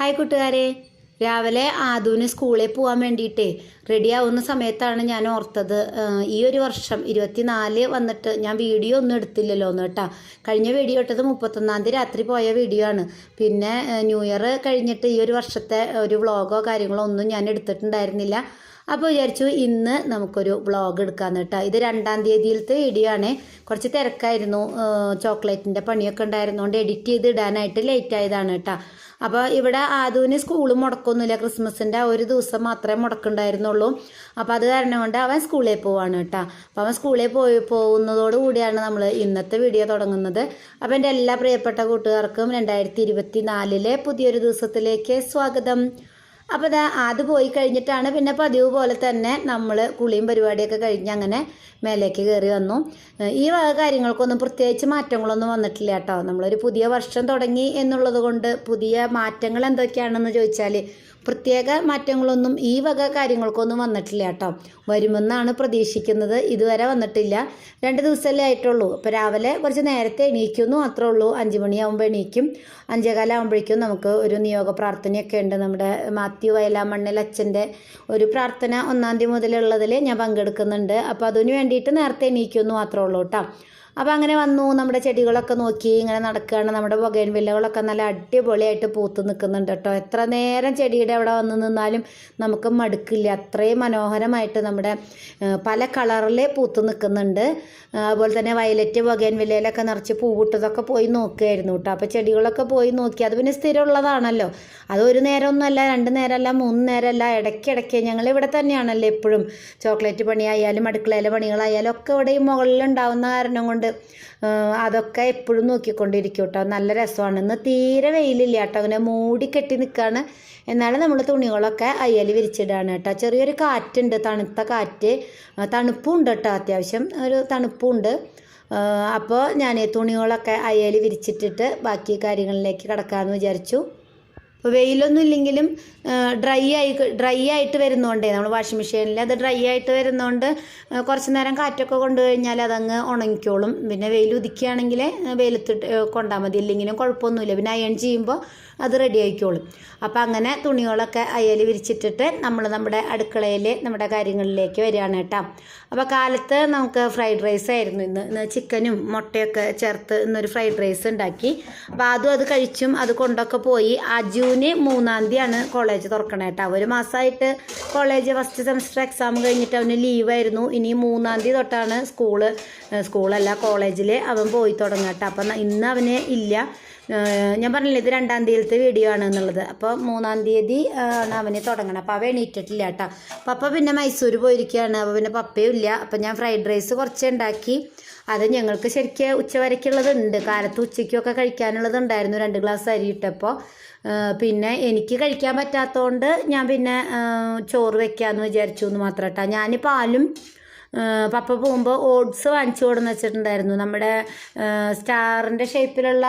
Hi കൂട്ടുകാരെ. രാവിലെ ആദുവിന് സ്കൂളിൽ പോകാൻ വേണ്ടിയിട്ടേ റെഡി ആവുന്ന സമയത്താണ് ഞാൻ ഓർത്തത്. ഈ ഒരു വർഷം ഇരുപത്തിനാല് വന്നിട്ട് ഞാൻ വീഡിയോ ഒന്നും എടുത്തില്ലല്ലോ എന്ന് കേട്ടാ. കഴിഞ്ഞ വീഡിയോ ഇട്ടത് മുപ്പത്തൊന്നാം തീയതി രാത്രി പോയ വീഡിയോ ആണ്. പിന്നെ ന്യൂ ഇയർ കഴിഞ്ഞിട്ട് ഈ ഒരു വർഷത്തെ ഒരു വ്ളോഗോ കാര്യങ്ങളോ ഒന്നും ഞാൻ എടുത്തിട്ടുണ്ടായിരുന്നില്ല. അപ്പോൾ വിചാരിച്ചു ഇന്ന് നമുക്കൊരു വ്ളോഗ് എടുക്കാന്ന് കേട്ടോ. ഇത് രണ്ടാം തീയതിയിലത്തെ വീഡിയോ ആണ്. കുറച്ച് തിരക്കായിരുന്നു. ചോക്ലേറ്റിന്റെ പണിയൊക്കെ ഉണ്ടായിരുന്നുകൊണ്ട് എഡിറ്റ് ചെയ്ത് ഇടാനായിട്ട് ലേറ്റ് ആയതാണ് കേട്ടോ. അപ്പോൾ ഇവിടെ ആദുവിന് സ്കൂളും മുടക്കൊന്നുമില്ല. ക്രിസ്മസിന്റെ ഒരു ദിവസം മാത്രമേ മുടക്കുണ്ടായിരുന്നുള്ളൂ. അപ്പോൾ അത് കാരണം കൊണ്ട് അവൻ സ്കൂളിൽ പോവാണ് കേട്ടോ. അപ്പോൾ അവൻ സ്കൂളിൽ പോയി പോകുന്നതോടുകൂടിയാണ് നമ്മൾ ഇന്നത്തെ വീഡിയോ തുടങ്ങുന്നത്. അപ്പോൾ എന്റെ എല്ലാ പ്രിയപ്പെട്ട കൂട്ടുകാർക്കും രണ്ടായിരത്തി ഇരുപത്തി നാലിലെ പുതിയൊരു ദിവസത്തിലേക്ക് സ്വാഗതം. അപ്പോൾ ഇതാ അത് പോയി കഴിഞ്ഞിട്ടാണ് പിന്നെ പതിവ് പോലെ തന്നെ നമ്മൾ കുളിയും പരിപാടിയൊക്കെ കഴിഞ്ഞ് അങ്ങനെ മേലേക്ക് കയറി വന്നു. ഈ വക കാര്യങ്ങൾക്കൊന്നും പ്രത്യേകിച്ച് മാറ്റങ്ങളൊന്നും വന്നിട്ടില്ല കേട്ടോ. നമ്മളൊരു പുതിയ വർഷം തുടങ്ങി എന്നുള്ളത് കൊണ്ട് പുതിയ മാറ്റങ്ങൾ എന്തൊക്കെയാണെന്ന് ചോദിച്ചാൽ പ്രത്യേക മാറ്റങ്ങളൊന്നും ഈ വക കാര്യങ്ങൾക്കൊന്നും വന്നിട്ടില്ല കേട്ടോ. വരുമെന്നാണ് പ്രതീക്ഷിക്കുന്നത്. ഇതുവരെ വന്നിട്ടില്ല. രണ്ട് ദിവസമല്ലേ ആയിട്ടുള്ളൂ. അപ്പോൾ രാവിലെ കുറച്ച് നേരത്തെ എണീക്കുന്നു. മാത്രമേ ഉള്ളൂ. അഞ്ച് മണിയാകുമ്പോൾ എണീക്കും. അഞ്ചേകാലം ആകുമ്പോഴേക്കും നമുക്ക് ഒരു നിയോഗ പ്രാർത്ഥനയൊക്കെ ഉണ്ട്. നമ്മുടെ മാത്യു വയലാമണ്ണിൽ അച്ഛന്റെ ഒരു പ്രാർത്ഥന ഒന്നാം തീയതി മുതലുള്ളതിൽ ഞാൻ പങ്കെടുക്കുന്നുണ്ട്. അപ്പോൾ അതിന് വേണ്ടിയിട്ട് നേരത്തെ എണീക്കുന്നു മാത്രമേ ഉള്ളൂ കേട്ടോ. അപ്പോൾ അങ്ങനെ വന്നു നമ്മുടെ ചെടികളൊക്കെ നോക്കി ഇങ്ങനെ നടക്കുകയാണ് നമ്മുടെ പുകയൻ വില്ലകളൊക്കെ നല്ല അടിപൊളിയായിട്ട് പൂത്ത് നിൽക്കുന്നുണ്ട് കേട്ടോ. എത്ര നേരം ചെടിയുടെ അവിടെ വന്ന് നിന്നാലും നമുക്ക് മടുക്കില്ല. അത്രയും മനോഹരമായിട്ട് നമ്മുടെ പല കളറിൽ പൂത്ത് നിൽക്കുന്നുണ്ട്. അതുപോലെ തന്നെ വയലറ്റ് പുകയൻ വില്ലയിലൊക്കെ നിറച്ച് പൂവിട്ടതൊക്കെ പോയി നോക്കുകയായിരുന്നു കേട്ടോ. അപ്പോൾ ചെടികളൊക്കെ പോയി നോക്കി. അത് പിന്നെ സ്ഥിരമുള്ളതാണല്ലോ. അത് ഒരു നേരമൊന്നുമല്ല രണ്ട് നേരമല്ല മൂന്ന് നേരമല്ല ഇടയ്ക്കിടയ്ക്ക് ഞങ്ങൾ ഇവിടെ തന്നെയാണല്ലോ എപ്പോഴും. ചോക്ലേറ്റ് പണിയായാലും അടുക്കളയിലെ പണികളായാലും ഒക്കെ ഇവിടെ ഈ മുകളിലുണ്ടാവുന്ന കാരണം കൊണ്ട് അതൊക്കെ എപ്പോഴും നോക്കിക്കൊണ്ടിരിക്കും കേട്ടോ നല്ല രസമാണ്. ഇന്ന് തീരെ വെയിലില്ല കേട്ടോ അങ്ങനെ മൂടിക്കെട്ടി നിൽക്കുകയാണ് എന്നാലും നമ്മൾ തുണികളൊക്കെ അയ്യൽ വിരിച്ചിടാണ് കേട്ടോ ചെറിയൊരു കാറ്റുണ്ട്. തണുത്ത കാറ്റ്. തണുപ്പുണ്ട് കേട്ടോ അത്യാവശ്യം. ഒരു തണുപ്പുണ്ട്. അപ്പോൾ ഞാൻ തുണികളൊക്കെ അയ്യൽ വിരിച്ചിട്ടിട്ട് ബാക്കി കാര്യങ്ങളിലേക്ക് കിടക്കാമെന്ന് വിചാരിച്ചു. അപ്പോൾ വെയിലൊന്നും ഇല്ലെങ്കിലും ഡ്രൈ ആയി ഡ്രൈ ആയിട്ട് വരുന്നതുകൊണ്ടേ നമ്മൾ വാഷിംഗ് മെഷീനിൽ അത് ഡ്രൈ ആയിട്ട് വരുന്നതുകൊണ്ട് കുറച്ച് നേരം കാറ്റൊക്കെ കൊണ്ടു കഴിഞ്ഞാൽ അതങ്ങ് ഉണങ്ങിക്കോളും. പിന്നെ വെയിൽ ഉദിക്കുകയാണെങ്കിൽ വെയിലത്തിട്ട് കൊണ്ടാൽ മതി. ഇല്ലെങ്കിലും കുഴപ്പമൊന്നുമില്ല. പിന്നെ അയൺ ചെയ്യുമ്പോൾ അത് റെഡി ആയിക്കോളും. അപ്പോൾ അങ്ങനെ തുണികളൊക്കെ അയൽ വിരിച്ചിട്ടിട്ട് നമ്മൾ നമ്മുടെ അടുക്കളയിൽ നമ്മുടെ കാര്യങ്ങളിലേക്ക് വരികയാണ് കേട്ടോ. അപ്പോൾ കാലത്ത് നമുക്ക് ഫ്രൈഡ് റൈസ് ആയിരുന്നു ഇന്ന്. ഇന്ന് ചിക്കനും മുട്ടയൊക്കെ ചേർത്ത് ഇന്നൊരു ഫ്രൈഡ് റൈസ് ഉണ്ടാക്കി. അപ്പോൾ അതും അത് കഴിച്ചും അത് കൊണ്ടൊക്കെ പോയി. അജുവിന് മൂന്നാം തീയതിയാണ് കോളേജ് തുറക്കണേ കേട്ടോ ഒരു മാസമായിട്ട് കോളേജ് ഫസ്റ്റ് സെമസ്റ്റർ എക്സാം കഴിഞ്ഞിട്ട് അവന് ലീവായിരുന്നു ഇനി മൂന്നാം തീയതി തൊട്ടാണ് സ്കൂൾ സ്കൂളല്ല കോളേജിൽ അവൻ പോയി തുടങ്ങുക കേട്ടോ അപ്പം ഇന്ന് അവന് ഇല്ല. ഞാൻ പറഞ്ഞില്ല ഇത് രണ്ടാം തീയതിയിലത്തെ വീഡിയോ ആണ് എന്നുള്ളത് അപ്പോൾ മൂന്നാം തീയതി ആണ് അവന് തുടങ്ങണം അപ്പോൾ അവ എണീറ്റിട്ടില്ല കേട്ടോ. പപ്പ പിന്നെ മൈസൂർ പോയിരിക്കുകയാണ്. അപ്പോൾ പിന്നെ പപ്പയും ഇല്ല. അപ്പോൾ ഞാൻ ഫ്രൈഡ് റൈസ് കുറച്ച് ഉണ്ടാക്കി. അത് ഞങ്ങൾക്ക് ശരിക്കും ഉച്ചവരയ്ക്കുള്ളതുണ്ട് കാലത്ത് ഉച്ചയ്ക്കൊക്കെ കഴിക്കാനുള്ളത് ഉണ്ടായിരുന്നു രണ്ട് ഗ്ലാസ് അരി ഇട്ടപ്പോൾ പിന്നെ എനിക്ക് കഴിക്കാൻ പറ്റാത്തതുകൊണ്ട് ഞാൻ പിന്നെ ചോറ് വെക്കാമെന്ന് വിചാരിച്ചു എന്ന് മാത്രം കേട്ടോ. ഞാൻ പാലും പപ്പ പോകുമ്പോൾ ഓട്സ് വാങ്ങിച്ചു കൊടുന്ന് വെച്ചിട്ടുണ്ടായിരുന്നു. നമ്മുടെ സ്റ്റാറിന്റെ ഷേപ്പിലുള്ള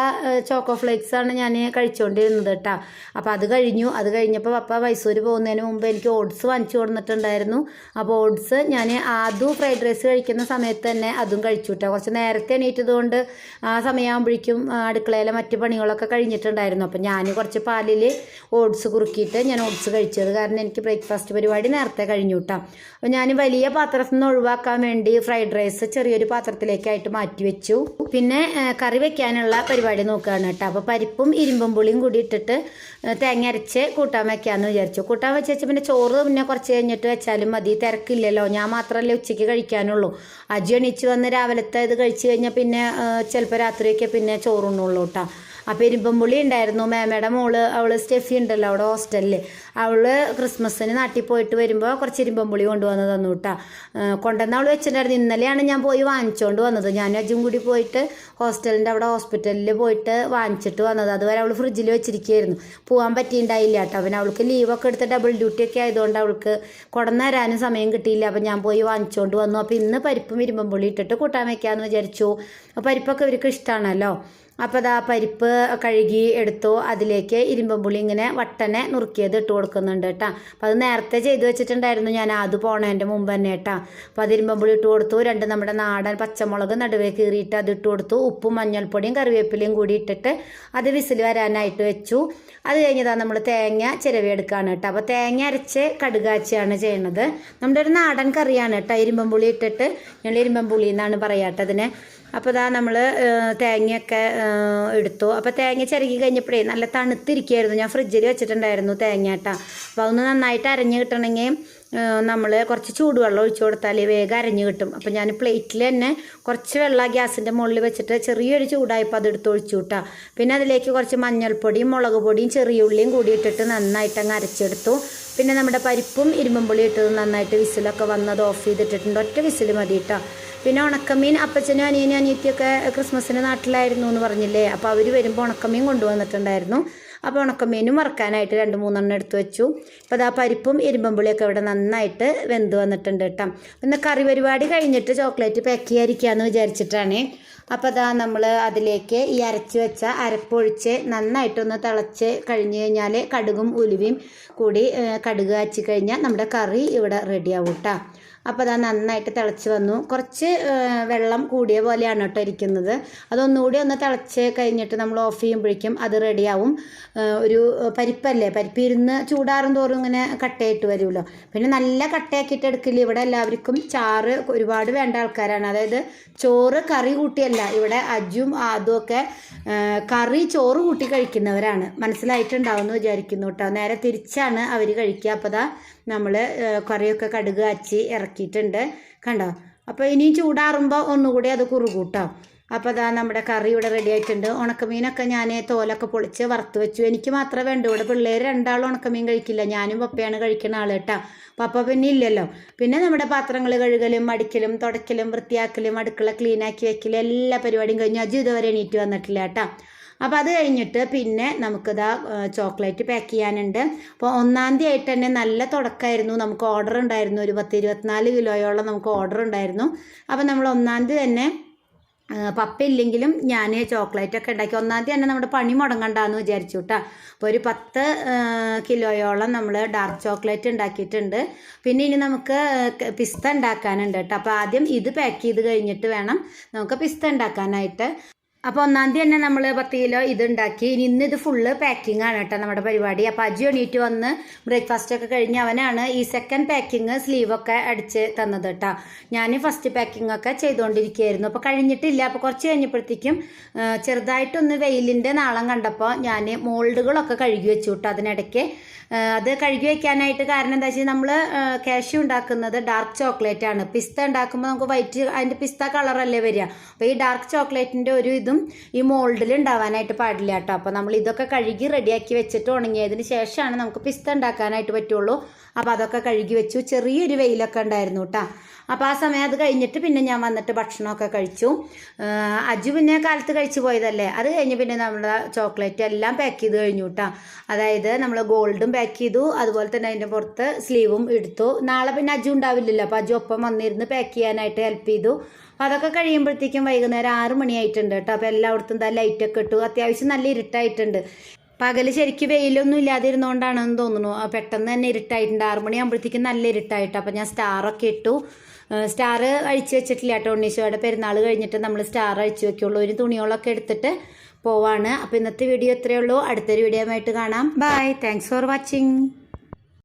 ചോക്കോ ഫ്ലേക്സ് ആണ് ഞാൻ കഴിച്ചുകൊണ്ടിരുന്നത് കേട്ടോ. അപ്പോൾ അത് കഴിഞ്ഞു. അത് കഴിഞ്ഞപ്പോൾ പപ്പ മൈസൂർ പോകുന്നതിന് മുമ്പ് എനിക്ക് ഓട്സ് വാങ്ങിച്ചു കൊടുന്നിട്ടുണ്ടായിരുന്നു. അപ്പോൾ ഓട്സ് ഞാൻ ആദ്യം ഫ്രൈഡ് റൈസ് കഴിക്കുന്ന സമയത്ത് തന്നെ അതും കഴിച്ചു കേട്ടോ. കുറച്ച് നേരത്തെ എണീറ്റതുകൊണ്ട് ആ സമയമാകുമ്പോഴേക്കും അടുക്കളയിലെ മറ്റു പണികളൊക്കെ കഴിഞ്ഞിട്ടുണ്ടായിരുന്നു. അപ്പോൾ ഞാൻ കുറച്ച് പാലിൽ ഓട്സ് കുറുക്കിയിട്ട് ഞാൻ ഓട്സ് കഴിച്ചത് കാരണം എനിക്ക് ബ്രേക്ക്ഫാസ്റ്റ് പരിപാടി നേരത്തെ കഴിഞ്ഞു കേട്ടോ. അപ്പോൾ ഞാൻ വലിയ പാത്രത്തിൽ നിന്ന് ഒഴിവാക്കാൻ വേണ്ടി ഫ്രൈഡ് റൈസ് ചെറിയൊരു പാത്രത്തിലേക്കായിട്ട് മാറ്റി വെച്ചു. പിന്നെ കറി വെക്കാനുള്ള പരിപാടി നോക്കുകയാണ് കേട്ടോ. അപ്പോൾ പരിപ്പും ഇരുമ്പും പുളിയും കൂടി ഇട്ടിട്ട് തേങ്ങ അരച്ച് കൂട്ടാൻ വെക്കാമെന്ന് വിചാരിച്ചു. കൂട്ടാൻ വെച്ച് വെച്ച് പിന്നെ ചോറ് പിന്നെ കുറച്ച് കഴിഞ്ഞിട്ട് വെച്ചാലും മതി. തിരക്കില്ലല്ലോ. ഞാൻ മാത്രമല്ലേ ഉച്ചയ്ക്ക് കഴിക്കാനുള്ളൂ. അജി എണീച്ച് വന്ന് രാവിലത്തെ ഇത് കഴിച്ച് കഴിഞ്ഞാൽ പിന്നെ ചിലപ്പോൾ രാത്രിയൊക്കെ പിന്നെ ചോറുണ്ണുള്ളൂ കേട്ടോ. അപ്പോൾ പെരുമ്പമ്പുള്ളി ഉണ്ടായിരുന്നു. മേമയുടെ മോൾ അവൾ സ്റ്റെഫി ഉണ്ടല്ലോ അവിടെ ഹോസ്റ്റലിൽ അവൾ ക്രിസ്മസിന് നാട്ടിൽ പോയിട്ട് വരുമ്പോൾ കുറച്ച് ഇരുമ്പമ്പുള്ളി കൊണ്ടുവന്ന് തന്നു കേട്ടോ കൊണ്ടുവന്ന അവൾ വെച്ചിട്ടുണ്ടായിരുന്നു. ഇന്നലെയാണ് ഞാൻ പോയി വാങ്ങിച്ചുകൊണ്ട് വന്നത്. ഞാൻ അജും കൂടി പോയിട്ട് ഹോസ്റ്റലിന്റെ അവിടെ ഹോസ്പിറ്റലിൽ പോയിട്ട് വാങ്ങിച്ചിട്ട് വന്നത്. അതുവരെ അവൾ ഫ്രിഡ്ജിൽ വെച്ചിരിക്കുകയായിരുന്നു പോകാൻ പറ്റിയിട്ടുണ്ടായില്ല കേട്ടോ പിന്നെ അവൾക്ക് ലീവൊക്കെ എടുത്ത് ഡബിൾ ഡ്യൂട്ടി ഒക്കെ ആയതുകൊണ്ട് അവൾക്ക് കൊടന്ന് തരാനും സമയം കിട്ടിയില്ല. അപ്പം ഞാൻ പോയി വാങ്ങിച്ചുകൊണ്ട് വന്നു. അപ്പോൾ ഇന്ന് പരിപ്പും ഇരുമ്പമ്പുള്ളി ഇട്ടിട്ട് കൂട്ടാൻ വെക്കാമെന്ന് വിചാരിച്ചു. പരിപ്പൊക്കെ ഇവർക്ക് ഇഷ്ടമാണല്ലോ അപ്പോൾ അതാ പരിപ്പ് കഴുകി എടുത്തു. അതിലേക്ക് ഇരുമ്പമ്പുളി ഇങ്ങനെ വട്ടനെ നുറുക്കിയത് ഇട്ട് കൊടുക്കുന്നുണ്ട് കേട്ടോ. അപ്പോൾ അത് നേരത്തെ ചെയ്തു വെച്ചിട്ടുണ്ടായിരുന്നു ഞാൻ. അത് പോണതിന്റെ മുമ്പ് തന്നെ കേട്ടോ. അപ്പോൾ അത് ഇരുമ്പമ്പുളി ഇട്ട് കൊടുത്തു. രണ്ട് നമ്മുടെ നാടൻ പച്ചമുളക് നടുവേ കീറിയിട്ട് അത് ഇട്ട് കൊടുത്തു. ഉപ്പും മഞ്ഞൾപ്പൊടിയും കറിവേപ്പിലയും കൂടി ഇട്ടിട്ട് അത് വിസിൽ വരാനായിട്ട് വെച്ചു. അത് കഴിഞ്ഞതാ നമ്മൾ തേങ്ങ ചിരവിയെടുക്കുകയാണ് കേട്ടോ. അപ്പോൾ തേങ്ങ അരച്ച് കടുകാച്ചിയാണ് ചെയ്യണത്. നമ്മുടെ ഒരു നാടൻ കറിയാണ് കേട്ടോ. ഇരുമ്പമ്പുളി ഇട്ടിട്ട് ഞങ്ങൾ ഇരുമ്പമ്പുളി എന്നാണ് പറയാട്ടതിനെ. അപ്പോൾ ഇതാ നമ്മൾ തേങ്ങയൊക്കെ എടുത്തു. അപ്പോൾ തേങ്ങ ചിരകി കഴിഞ്ഞപ്പോഴേ നല്ല തണുത്തിരിക്കുകയായിരുന്നു ഞാൻ ഫ്രിഡ്ജിൽ വെച്ചിട്ടുണ്ടായിരുന്നു തേങ്ങ അപ്പോൾ അതൊന്ന് നന്നായിട്ട് അരഞ്ഞ് കിട്ടണമെങ്കിൽ നമ്മൾ കുറച്ച് ചൂടുവെള്ളം ഒഴിച്ചു കൊടുത്താൽ വേഗം അരഞ്ഞു കിട്ടും. അപ്പോൾ ഞാൻ പ്ലേറ്റിൽ തന്നെ കുറച്ച് വെള്ളം ഗ്യാസിന്റെ മുകളിൽ വെച്ചിട്ട് ചെറിയൊരു ചൂടായപ്പോൾ അത് എടുത്ത് ഒഴിച്ചു വിട്ടാ പിന്നെ അതിലേക്ക് കുറച്ച് മഞ്ഞൾപ്പൊടിയും മുളക് പൊടിയും ചെറിയ ഉള്ളിയും കൂടി ഇട്ടിട്ട് നന്നായിട്ട് അങ്ങ് അരച്ചെടുത്തു. പിന്നെ നമ്മുടെ പരിപ്പും ഇരുമ്പുള്ളി ഇട്ടത് നന്നായിട്ട് വിസിലൊക്കെ വന്നത് ഓഫ് ചെയ്തിട്ടിട്ടുണ്ട്. ഒറ്റ വിസിൽ മതി കേട്ടോ പിന്നെ ഉണക്കമീൻ അപ്പച്ചനും അനിയനും അനിയത്തിയൊക്കെ ക്രിസ്മസിന് നാട്ടിലായിരുന്നു എന്ന് പറഞ്ഞില്ലേ? അപ്പോൾ അവർ വരുമ്പോൾ ഉണക്കമീൻ കൊണ്ടുവന്നിട്ടുണ്ടായിരുന്നു. അപ്പോൾ ഉണക്കമീനും വറക്കാനായിട്ട് രണ്ട് മൂന്നെണ്ണം എടുത്ത് വെച്ചു. അപ്പോൾ അതാ പരിപ്പും ഇരുമ്പമ്പുളിയൊക്കെ ഇവിടെ നന്നായിട്ട് വെന്ത് വന്നിട്ടുണ്ട് കേട്ടോ. പിന്നെ കറി പരിപാടി കഴിഞ്ഞിട്ട് ചോക്ലേറ്റ് പാക്ക് ചെയ്യാതിരിക്കാമെന്ന് വിചാരിച്ചിട്ടാണ്. അപ്പോൾ അതാ നമ്മൾ അതിലേക്ക് ഈ അരച്ച് വെച്ച അരപ്പൊഴിച്ച് നന്നായിട്ടൊന്ന് തിളച്ച് കഴിഞ്ഞ് കഴിഞ്ഞാൽ കടുകും ഉലുവയും കൂടി കടുക് കാച്ചി കഴിഞ്ഞാൽ നമ്മുടെ കറി ഇവിടെ റെഡിയാവും കേട്ടോ അപ്പോൾ അതാ നന്നായിട്ട് തിളച്ച് വന്നു. കുറച്ച് വെള്ളം കൂടിയ പോലെയാണ് കേട്ടോ ഇരിക്കുന്നത്. അതൊന്നുകൂടി ഒന്ന് തിളച്ച് കഴിഞ്ഞിട്ട് നമ്മൾ ഓഫ് ചെയ്യുമ്പോഴേക്കും അത് റെഡിയാവും ഒരു പരിപ്പല്ലേ? പരിപ്പ് ഇരുന്ന് ചൂടാറും തോറും ഇങ്ങനെ കട്ടയായിട്ട് വരുമല്ലോ പിന്നെ നല്ല കട്ടയാക്കിയിട്ട് എടുക്കില്ല? ഇവിടെ എല്ലാവർക്കും ചാറ് ഒരുപാട് വേണ്ട ആൾക്കാരാണ്. അതായത് ചോറ് കറി കൂട്ടിയല്ല ഇവിടെ അജും ആദും ഒക്കെ കറി ചോറ് കൂട്ടി കഴിക്കുന്നവരാണ്. മനസ്സിലായിട്ടുണ്ടാവും എന്ന് വിചാരിക്കുന്നു കേട്ടോ. നേരെ തിരിച്ചാണ് അവർ കഴിക്കുക. അപ്പോൾ ദാ നമ്മൾ കറിയൊക്കെ കടുക് അച്ചി ഇറക്കിയിട്ടുണ്ട്. കണ്ടോ? അപ്പോൾ ഇനിയും ചൂടാറുമ്പോൾ ഒന്നുകൂടി അത് കുറുകൂട്ടോ അപ്പോൾ അതാ നമ്മുടെ കറി ഇവിടെ റെഡി ആയിട്ടുണ്ട്. ഉണക്കമീനൊക്കെ ഞാൻ തോലൊക്കെ പൊളിച്ച് വറുത്ത് വെച്ചു. എനിക്ക് മാത്രമേ വേണ്ടൂ. ഇവിടെ പിള്ളേർ രണ്ടാളും ഉണക്കമീൻ കഴിക്കില്ല. ഞാനും പപ്പയാണ് കഴിക്കുന്ന ആൾ കേട്ടോ. പപ്പ പിന്നെ ഇല്ലല്ലോ. പിന്നെ നമ്മുടെ പാത്രങ്ങൾ കഴുകലും അടിക്കലും തുടയ്ക്കലും വൃത്തിയാക്കലും അടുക്കള ക്ലീനാക്കി വെക്കലും എല്ലാ പരിപാടിയും കഴിഞ്ഞു അജു ഇതുവരെ എണീറ്റ് വന്നിട്ടില്ല കേട്ടോ. അപ്പോൾ അത് കഴിഞ്ഞിട്ട് പിന്നെ നമുക്കിതാ ചോക്ലേറ്റ് പാക്ക് ചെയ്യാനുണ്ട്. അപ്പോൾ ഒന്നാം തീയതി ആയിട്ട് തന്നെ നല്ല തുടക്കമായിരുന്നു. നമുക്ക് ഓർഡർ ഉണ്ടായിരുന്നു. ഒരു പത്ത് ഇരുപത്തിനാല് കിലോയോളം നമുക്ക് ഓർഡർ ഉണ്ടായിരുന്നു. അപ്പോൾ നമ്മൾ ഒന്നാം തീയതി തന്നെ ആ, പപ്പ ഇല്ലെങ്കിലും ഞാൻ ചോക്ലേറ്റ് ഒക്കെ ഉണ്ടാക്കി. ഒന്നാം തന്നെ നമ്മുടെ പണി മുടങ്ങണ്ടെന്ന് വിചാരിച്ചു കേട്ടോ അപ്പോൾ ഒരു പത്ത് കിലോയോളം നമ്മൾ ഡാർക്ക് ചോക്ലേറ്റ് ഉണ്ടാക്കിയിട്ടുണ്ട്. പിന്നെ ഇനി നമുക്ക് പിസ്ത ഉണ്ടാക്കാനുണ്ട് കേട്ടോ അപ്പോൾ ആദ്യം ഇത് പാക്ക് ചെയ്ത് കഴിഞ്ഞിട്ട് വേണം നമുക്ക് പിസ്ത ഉണ്ടാക്കാനായിട്ട്. അപ്പോൾ ഒന്നാം തീയതി തന്നെ നമ്മൾ പത്ത് കിലോ ഇത് ഉണ്ടാക്കി. ഇനി ഇന്ന് ഇത് ഫുള്ള് പാക്കിംഗ് ആണ് കേട്ടോ നമ്മുടെ പരിപാടി. അപ്പോൾ അജു എണീറ്റ് വന്ന് ബ്രേക്ക്ഫാസ്റ്റ് ഒക്കെ കഴിഞ്ഞ് അവനാണ് ഈ സെക്കൻഡ് പാക്കിങ് സ്ലീവൊക്കെ അടിച്ച് തന്നത് കേട്ടോ. ഞാൻ ഫസ്റ്റ് പാക്കിംഗ് ഒക്കെ ചെയ്തുകൊണ്ടിരിക്കുകയായിരുന്നു അപ്പോൾ കഴിഞ്ഞിട്ടില്ല. അപ്പോൾ കുറച്ച് കഴിഞ്ഞപ്പോഴത്തേക്കും ചെറുതായിട്ടൊന്ന് വെയിലിന്റെ നാളം കണ്ടപ്പോൾ ഞാൻ മോൾഡുകളൊക്കെ കഴുകി വെച്ചു കേട്ടോ അതിനിടയ്ക്ക്. അത് കഴുകി വയ്ക്കാനായിട്ട് കാരണം എന്താ വെച്ചാൽ നമ്മൾ കാഷ്യൂ ഉണ്ടാക്കുന്നത് ഡാർക്ക് ചോക്ലേറ്റ് ആണ്. പിസ്ത ഉണ്ടാക്കുമ്പോൾ നമുക്ക് വൈറ്റ് അതിന്റെ പിസ്ത കളറല്ലേ വരിക. അപ്പോൾ ഈ ഡാർക്ക് ചോക്ലേറ്റിന്റെ ഒരു ഇതും ഈ മോൾഡിൽ ഉണ്ടാവാനായിട്ട് പാടില്ല കേട്ടോ അപ്പോൾ നമ്മൾ ഇതൊക്കെ കഴുകി റെഡിയാക്കി വെച്ചിട്ട് ഉണങ്ങിയതിന് ശേഷമാണ് നമുക്ക് പിസ്ത ഉണ്ടാക്കാനായിട്ട് പറ്റുള്ളൂ. അപ്പോൾ അതൊക്കെ കഴുകി വെച്ചു. ചെറിയൊരു വെയിലൊക്കെ ഉണ്ടായിരുന്നു കേട്ടോ അപ്പോൾ ആ സമയം അത് കഴിഞ്ഞിട്ട് പിന്നെ ഞാൻ വന്നിട്ട് ഭക്ഷണമൊക്കെ കഴിച്ചു. അജു പിന്നെ കാലത്ത് കഴിച്ചു പോയതല്ലേ? അത് കഴിഞ്ഞ് പിന്നെ നമ്മുടെ ചോക്ലേറ്റ് എല്ലാം പാക്ക് ചെയ്ത് കഴിഞ്ഞു കേട്ടോ അതായത് നമ്മൾ ഗോൾഡും പാക്ക് ചെയ്തു. അതുപോലെ തന്നെ അതിന്റെ പുറത്ത് സ്ലീവും എടുത്തു. നാളെ പിന്നെ അജു ഉണ്ടാവില്ലല്ലോ. അപ്പോൾ അജു ഒപ്പം വന്നിരുന്ന് പാക്ക് ചെയ്യാനായിട്ട് ഹെൽപ്പ് ചെയ്തു. അപ്പോൾ അതൊക്കെ കഴിയുമ്പോഴത്തേക്കും വൈകുന്നേരം ആറ് മണിയായിട്ടുണ്ട് കേട്ടോ. അപ്പോൾ എല്ലായിടത്തും എന്താ ലൈറ്റൊക്കെ ഇട്ടു. അത്യാവശ്യം നല്ല ഇരുട്ടായിട്ടുണ്ട്. പകൽ ശരിക്കും വെയിലൊന്നും ഇല്ലാതിരുന്നോണ്ടാണെന്ന് തോന്നുന്നു. പെട്ടെന്ന് തന്നെ ഇരുട്ടായിട്ടുണ്ട്. ആറ് മണിയാകുമ്പോഴത്തേക്കും നല്ല ഇരുട്ടായിട്ട്. അപ്പോൾ ഞാൻ സ്റ്റാറൊക്കെ ഇട്ടു. സ്റ്റാർ അഴിച്ചു വെച്ചിട്ടില്ല കേട്ടോ ഉണ്ണീശോയുടെ പെരുന്നാൾ കഴിഞ്ഞിട്ട് നമ്മൾ സ്റ്റാർ അഴിച്ചു വെക്കുള്ളൂ. ഒരു തുണികളൊക്കെ എടുത്തിട്ട് പോവാണ്. അപ്പോൾ ഇന്നത്തെ വീഡിയോ ഇത്രയേ ഉള്ളൂ. അടുത്തൊരു വീഡിയോ ആയിട്ട് കാണാം. Bye thanks for watching